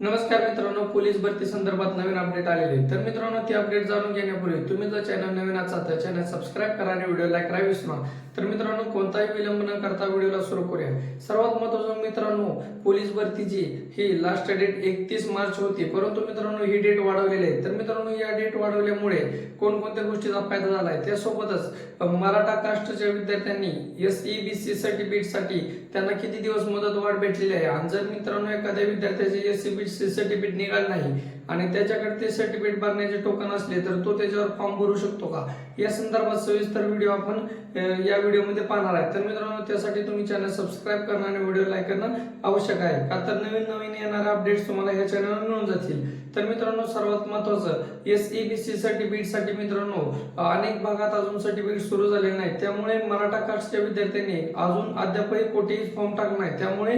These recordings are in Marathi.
नमस्कार मित्रांनो पोलीस भरती संदर्भात नवीन अपडेट आलेले तर मित्रांनो ती अपडेट जाणून घेण्यापूर्वी तुम्ही जर चॅनल नवीन असाल तर चॅनल सबस्क्राईब करा आणि व्हिडिओ लाईक करा विसरू तर मित्रांनो कोणताही विलंब न करता व्हिडिओला सुरू करूया. सर्वात महत्वाचं मित्रांनो पोलीस भरतीची ही लास्ट डेट एकतीस मार्च होती. परंतु मित्रांनो ही डेट वाढवलेली आहे. तर मित्रांनो या डेट वाढवल्यामुळे कोणकोणत्या गोष्टीचा फायदा झाला आहे? त्यासोबतच मराठा कास्टच्या विद्यार्थ्यांनी एस ई बी सी सर्टिफिकेटसाठी त्यांना किती दिवस मुदत वाढ भेटलेली आहे? आणि जर मित्रांनो एखाद्या विद्यार्थ्याचे एस सी बी सर्टिफिकेट निघाल नाही. आणि त्याच्याकडे ते सर्टिफिकेट भरण्याचे टोकन असले तर तो त्याच्यावर फॉर्म भरू शकतो का? या संदर्भात सविस्तर व्हिडिओ आपण या व्हिडिओमध्ये पाहणार आहे. तर मित्रांनो त्यासाठी तुम्ही चॅनल सबस्क्राईब करणं आणि व्हिडिओ लाईक करणं आवश्यक आहे. का तर नवीन नवीन येणारे अपडेट्स तुम्हाला ह्या चॅनलवर मिळून जातील. तर मित्रांनो सर्वात महत्वाचं एस ई बी सी सर्टिफिकेटसाठी मित्रांनो अनेक भागात अजून सर्टिफिकेट सुरू झाले नाही त्यामुळे मराठा कास्टच्या विद्यार्थ्यांनी अजून अद्यापही कोठेही फॉर्म टाकला नाही. त्यामुळे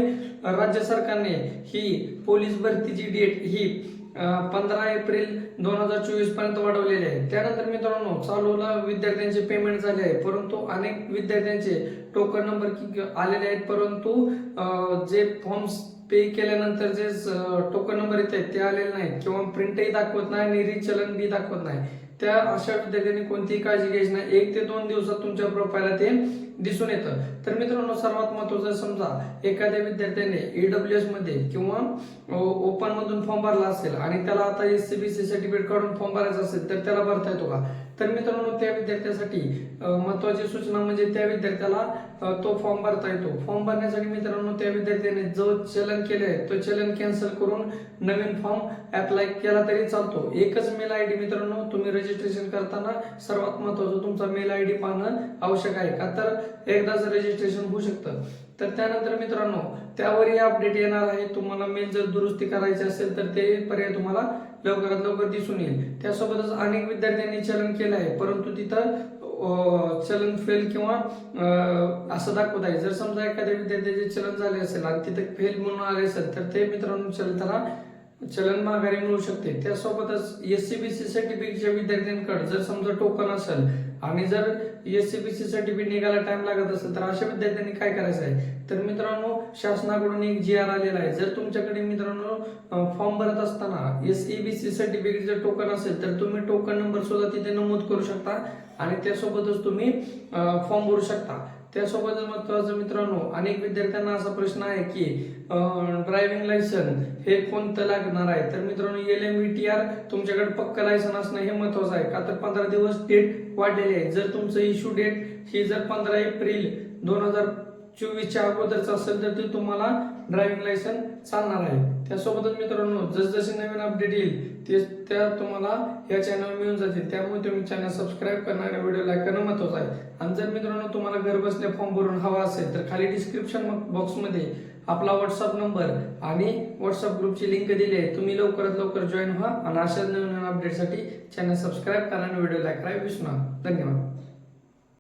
राज्य सरकारने ही पोलीस भरतीची डेट ही पंधरा एप्रिल दोन हजार चोवीसपर्यंत वाढवलेले आहे. त्यानंतर मित्रांनो चालूला विद्यार्थ्यांचे पेमेंट झाले आहे. परंतु अनेक विद्यार्थ्यांचे टोकन नंबर आलेले आहेत. परंतु जे फॉर्म्स पे केल्यानंतर जे टोकन नंबर येत आहेत ते आलेले नाहीत. किंवा प्रिंटही दाखवत नाही आणि रिचलन बी दाखवत नाही. त्या अशा विद्यार्थ्यांनी कोणतीही काळजी घ्यायची नाही. एक ते दोन दिवसात तुमच्या प्रोफाईलला ते दिसून येतं. तर मित्रांनो सर्वात महत्वाचं समजा एखाद्या विद्यार्थ्याने ईडब्ल्यू एसमध्ये किंवा ओपन मधून फॉर्म भरला असेल आणि त्याला आता S C B C certificate काढून फॉर्म भरायचा असेल तर त्याला भरता येतो का? तर मित्रांनो त्या विद्यार्थ्यासाठी महत्वाची सूचना म्हणजे त्या विद्यार्थ्याला तो फॉर्म भरता येतो. फॉर्म भरण्यासाठी मित्रांनो त्या विद्यार्थ्याने जो चलन केले आहे तो चलन कॅन्सल करून नवीन फॉर्म अप्लाय केला तरी चालतो. एकच मेल आय डी मित्रांनो तुम्ही रजिस्ट्रेशन करताना सर्वात महत्वाचं तुमचा मेल आय डी पाहणं आवश्यक आहे का? तर एकदाच रजिस्ट्रेशन होऊ शकतं. तर त्यानंतर मित्रांनो त्यावरही अपडेट येणार आहे. तुम्हाला मेल जर दुरुस्ती करायची असेल तर ते पर्याय तुम्हाला लवकरात लवकर दिसून येईल. त्यासोबतच अनेक विद्यार्थ्यांनी चलन केलं आहे. परंतु तिथं चलन फेल किंवा असं दाखवत आहे. जर समजा एखाद्या विद्यार्थ्याचे चलन झाले असेल आणि तिथे फेल म्हणून आले असेल तर ते मित्रांनो चलन त्याला चलन माघारी मिळू शकते. त्यासोबतच एस सी बी सी सर्टिफिकेटच्या विद्यार्थ्यांकडे जर समजा टोकन असेल आणि जर S C B C certificate निघायला टाइम लागत असेल तर अशा विद्यार्थ्यांनी काय करायचं आहे? तर मित्रांनो शासनाकडून एक जी आर आलेला आहे. जर तुमच्याकडे मित्रांनो फॉर्म भरत असताना S E B C certificate जर टोकन असेल तर तुम्ही टोकन नंबर सुद्धा तिथे नमूद करू शकता आणि त्यासोबतच तुम्ही फॉर्म भरू शकता. त्यासोबतच महत्वाचं मित्रांनो अनेक विद्यार्थ्यांना असा प्रश्न आहे की ड्रायव्हिंग लायसन हे कोणतं लागणार आहे? तर मित्रांनो एल एम टी आर तुमच्याकडे पक्क लायसन असणं हे महत्वाचं आहे. का तर पंधरा दिवस डेट वाढलेली आहे जर तुमचं इश्यू डेट ही जर पंधरा एप्रिल दोन हजार चोवीसच्या अगोदरचा असेल तर ते तुम्हाला ड्रायव्हिंग लायसन चालणार आहे. त्यासोबतच मित्रांनो जसजसे नवीन अपडेट येईल ते त्या तुम्हाला या चॅनल मिळून जातील. त्यामुळे तुम्ही चॅनल सबस्क्राईब करणं आणि व्हिडिओ लाईक करणं महत्वाचं आहे. आणि जर मित्रांनो तुम्हाला घरबसल्या फॉर्म भरून हवा असेल तर खाली डिस्क्रिप्शन बॉक्समध्ये आपला व्हॉट्सअप नंबर आणि व्हॉट्सअप ग्रुपची लिंक दिली आहे. तुम्ही लवकरात लवकर जॉईन व्हा आणि अशाच नवीन नवीन अपडेटसाठी चॅनल सबस्क्राईब करा आणि व्हिडिओ लाईक करा. विसरू नका. धन्यवाद.